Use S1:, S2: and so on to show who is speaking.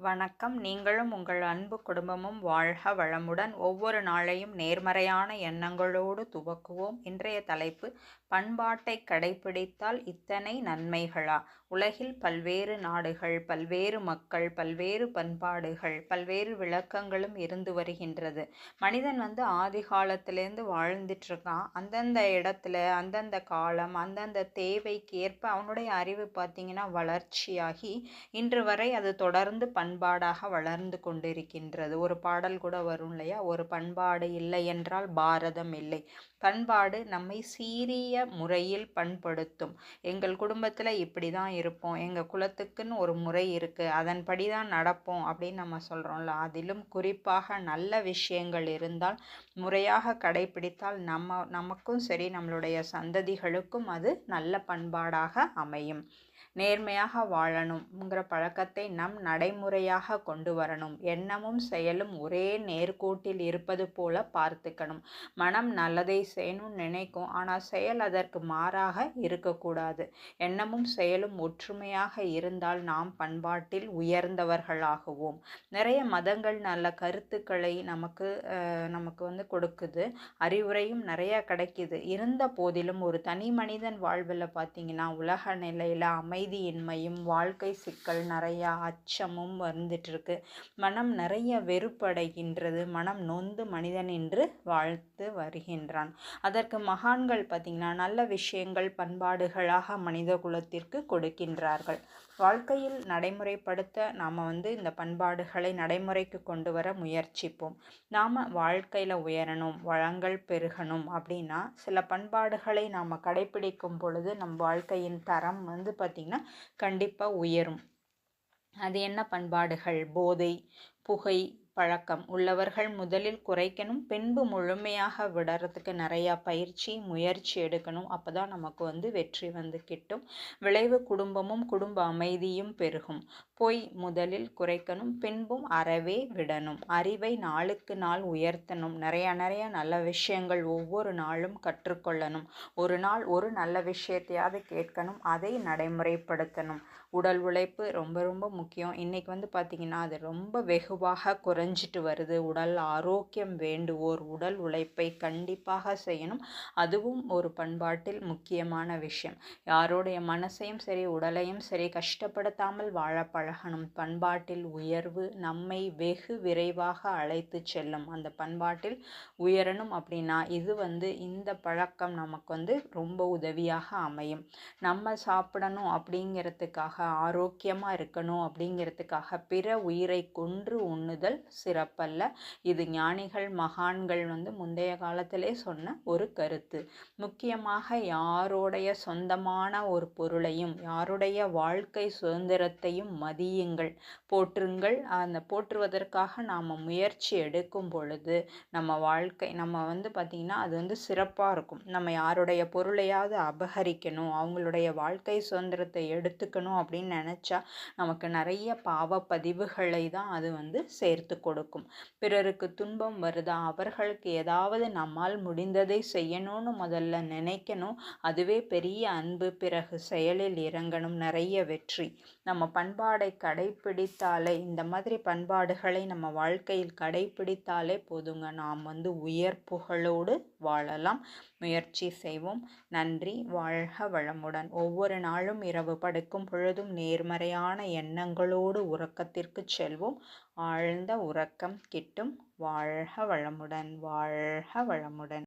S1: வணக்கம். நீங்களும் உங்கள் அன்பு குடும்பமும் வாழ்க வளமுடன். ஒவ்வொரு நாளையும் நேர்மறையான எண்ணங்களோடு துவக்குவோம். இன்றைய தலைப்பு பண்பாட்டை கடைபிடித்தால் இத்தனை நன்மைகளா? உலகில் பல்வேறு நாடுகள் பல்வேறு மக்கள் பல்வேறு பண்பாடுகள் பல்வேறு விளக்கங்களும் இருந்து வருகின்றது. மனிதன் வந்து ஆதி காலத்திலேருந்து வாழ்ந்துட்டுருக்கான் அந்தந்த இடத்துல அந்தந்த காலம் அந்தந்த தேவைக்கு ஏற்ப அவனுடைய அறிவு பார்த்திங்கன்னா வளர்ச்சியாகி இன்று வரை அது தொடர்ந்து பண்பாடாக வளர்ந்து கொண்டிருக்கின்றது. ஒரு பாடல் கூட வரும் இல்லையா ஒரு பண்பாடு இல்லை என்றால் பாரதம் இல்லை. பண்பாடு நம்மை சீரிய முறையில் பண்படுத்தும். எங்கள் குடும்பத்தில் இப்படி தான் இருப்போம். எங்கள் குலத்துக்குன்னு ஒரு முறை இருக்குது அதன்படி தான் நடப்போம் அப்படின்னு நம்ம சொல்கிறோம்ல அதிலும் குறிப்பாக நல்ல விஷயங்கள் இருந்தால் முறையாக கடைபிடித்தால் நம்ம நமக்கும் சரி நம்மளுடைய சந்ததிகளுக்கும் அது நல்ல பண்பாடாக அமையும். நேர்மையாக வாழணுங்கிற பழக்கத்தை நம் நடைமுறையாக கொண்டு வரணும். எண்ணமும் செயலும் ஒரே நேர்கோட்டில் இருப்பது போல பார்த்துக்கணும். மனம் நல்லதை செய்யணும்னு நினைக்கும். ஆனால் செயல் அதற்கு மாறாக இருக்கக்கூடாது. எண்ணமும் செயலும் ஒற்றுமையாக இருந்தால் நாம் பண்பாட்டில் உயர்ந்தவர்களாகுவோம். நிறைய மதங்கள் நல்ல கருத்துக்களை நமக்கு நமக்கு வந்து கொடுக்குது. அறிவுரையும் நிறையா கிடைக்குது. இருந்த போதிலும் ஒரு தனி மனிதன் வாழ்வில் பார்த்தீங்கன்னா உலக நிலையில் அமைதியின்மையும் வாழ்க்கை சிக்கல் நிறையா அச்சமும் வந்துட்டுருக்கு. மனம் நிறைய வெறுப்படைகின்றது. மனம் நொந்து மனிதன் என்று வாழ்த்து வருகின்றான். அதற்கு மகான்கள் பார்த்திங்கன்னா நல்ல விஷயங்கள் பண்பாடுகளாக மனித குலத்திற்கு கொடுக்கின்றார்கள். வாழ்க்கையில் நடைமுறைப்படுத்த நாம் வந்து இந்த பண்பாடுகளை நடைமுறைக்கு கொண்டு வர முயற்சிப்போம். நாம் வாழ்க்கையில் உயரணும் வளங்கள் பெருகணும் அப்படின்னா சில பண்பாடுகளை நாம் கடைபிடிக்கும் பொழுது நம் வாழ்க்கையின் தரம் வந்து பார்த்திங்கன்னா கண்டிப்பாக உயரும். அது என்ன பண்பாடுகள்? போதை புகை பழக்கம். உள்ளவர்கள் முதலில் குறைக்கணும் பின்பு முழுமையாக விடுறதுக்கு நிறையா பயிற்சி முயற்சி எடுக்கணும். அப்போ தான் நமக்கு வந்து வெற்றி வந்து கிட்டும். விளைவு குடும்பமும் குடும்ப அமைதியும் பெருகும். பொய் முதலில் குறைக்கணும் பின்பும் அறவே விடணும். அறிவை நாளுக்கு நாள் உயர்த்தணும். நிறையா நிறையா நல்ல விஷயங்கள் ஒவ்வொரு நாளும் கற்றுக்கொள்ளணும். ஒரு நாள் ஒரு நல்ல விஷயத்தையாவது கேட்கணும். அதை நடைமுறைப்படுத்தணும். உடல் உழைப்பு ரொம்ப ரொம்ப முக்கியம். இன்றைக்கி வந்து பார்த்திங்கன்னா அது ரொம்ப வெகுவாக குறை குறைஞ்சிட்டு வருது. உடல் ஆரோக்கியம் வேண்டுவோர் உடல் உழைப்பை கண்டிப்பாக செய்யணும். அதுவும் ஒரு பண்பாட்டில் முக்கியமான விஷயம். யாருடைய மனசையும் சரி உடலையும் சரி கஷ்டப்படுத்தாமல் வாழ பழகணும். பண்பாட்டில் உயர்வு நம்மை வெகு விரைவாக அழைத்து செல்லும். அந்த பண்பாட்டில் உயரணும் அப்படின்னா இது வந்து இந்த பழக்கம் நமக்கு வந்து ரொம்ப உதவியாக அமையும். நம்ம சாப்பிடணும் அப்படிங்கிறதுக்காக ஆரோக்கியமாக இருக்கணும் அப்படிங்கிறதுக்காக பிற உயிரை கொன்று உண்ணுதல் சிறப்பல்ல. இது ஞானிகள் மகான்கள் வந்து முந்தைய காலத்திலே சொன்ன ஒரு கருத்து. முக்கியமாக யாருடைய சொந்தமான ஒரு பொருளையும் யாருடைய வாழ்க்கை சுதந்திரத்தையும் மதியுங்கள். போற்றுங்கள். அந்த போற்றுவதற்காக நாம் முயற்சி எடுக்கும் பொழுது நம்ம வாழ்க்கை நம்ம வந்து பார்த்திங்கன்னா அது வந்து சிறப்பாக இருக்கும். நம்ம யாருடைய பொருளையாவது அபகரிக்கணும் அவங்களுடைய வாழ்க்கை சுதந்திரத்தை எடுத்துக்கணும் அப்படின்னு நினச்சா நமக்கு நிறைய பாவ பதிவுகளை தான் அது வந்து சேர்த்து கொடுக்கும். பிறருக்கு துன்பம் வருதா? அவர்களுக்கு ஏதாவது நம்மால் முடிந்ததை செய்யணும்னு முதல்ல நினைக்கணும். அதுவே பெரிய அன்பு. பிறகு செயலில் இறங்கணும். நிறைய வெற்றி. நம்ம பண்பாடை கடைப்பிடித்தாலே இந்த மாதிரி பண்பாடுகளை நம்ம வாழ்க்கையில் கடைப்பிடித்தாலே போதுங்க. நாம் வந்து உயர் புகழோடு வாழலாம். முயற்சி செய்வோம். நன்றி. வாழ்க வளமுடன். ஒவ்வொரு நாளும் இரவு படுக்கும் பொழுதும் நேர்மறையான எண்ணங்களோடு உறக்கத்திற்கு செல்வோம். ஆழ்ந்த உறக்கம் கிட்டும் வாழ்க வளமுடன் வாழ்க வளமுடன்.